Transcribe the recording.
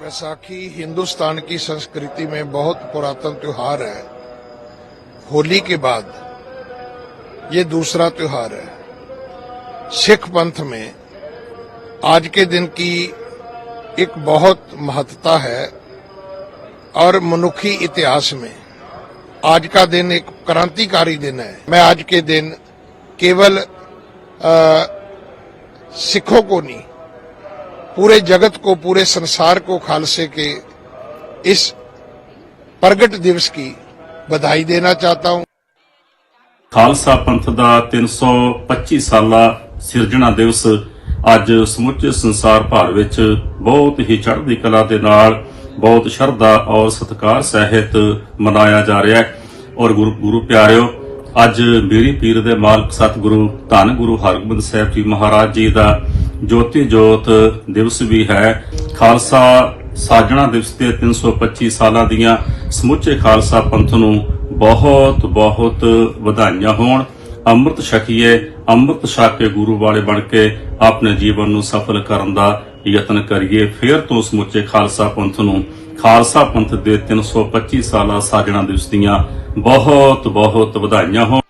बैसाखी हिंदुस्तान की संस्कृति में बहुत पुरातन त्योहार है। होली के बाद ये दूसरा त्योहार है। सिख पंथ में आज के दिन की एक बहुत महत्ता है और मनुखी इतिहास में। आज का दिन एक क्रांतिकारी दिन है। मैं आज के दिन केवल अ, सिखों को नहीं पूरे जगत को पूरे संसार को खालसे के इस प्रगट दिवस की बधाई देना चाहता हूं ਖਾਲਸਾ ਪੰਥ ਦਾ 325 ਸਾਲਾ ਸਿਰਜਣਾ ਦਿਵਸ ਅੱਜ ਸਮੁੱਚੇ ਸੰਸਾਰ ਭਰ ਵਿੱਚ ਬਹੁਤ ਹੀ ਚੜ੍ਹਦੀ ਕਲਾ ਦੇ ਨਾਲ ਬਹੁਤ ਸ਼ਰਧਾ ਔਰ ਸਤਿਕਾਰ ਸਹਿਤ ਮਨਾਇਆ ਜਾ ਰਿਹਾ ਹੈ ਔਰ ਗੁਰੂ ਗੁਰੂ ਪਿਆਰਿਓ ਅੱਜ ਬੀੜੀ ਪੀਰ ਦੇ ਮਾਲਕ ਸਤਿਗੁਰੂ ਧੰਨ ਗੁਰੂ ਹਰਗੋਬਿੰਦ ਸਾਹਿਬ ਜੀ ਮਹਾਰਾਜ ਜੀ ਦਾ ਜੋਤੀ ਜੋਤ ਦਿਵਸ ਵੀ ਹੈ। ਖਾਲਸਾ ਸਾਜਣਾ ਦਿਵਸ ਤੇ 325 ਸਾਲਾਂ ਦੀਆਂ ਸਮੁੱਚੇ ਖਾਲਸਾ ਪੰਥ ਨੂੰ ਬਹੁਤ ਬਹੁਤ ਵਧਾਈਆਂ ਹੋਣ। ਅੰਮ੍ਰਿਤ ਛਕੀਏ, ਅੰਮ੍ਰਿਤ ਛਕ ਕੇ ਗੁਰੂ ਵਾਲੇ ਬਣ ਕੇ ਆਪਣੇ ਜੀਵਨ ਨੂੰ ਸਫਲ ਕਰਨ ਦਾ ਯਤਨ ਕਰੀਏ। ਫਿਰ ਤੋਂ ਸਮੁੱਚੇ ਖਾਲਸਾ ਪੰਥ ਨੂੰ ਖਾਲਸਾ ਪੰਥ ਦੇ 325 ਸਾਲਾ ਸਾਜਣਾ ਦਿਵਸ ਦੀਆਂ ਬਹੁਤ ਬਹੁਤ ਵਧਾਈਆਂ ਹੋਣ।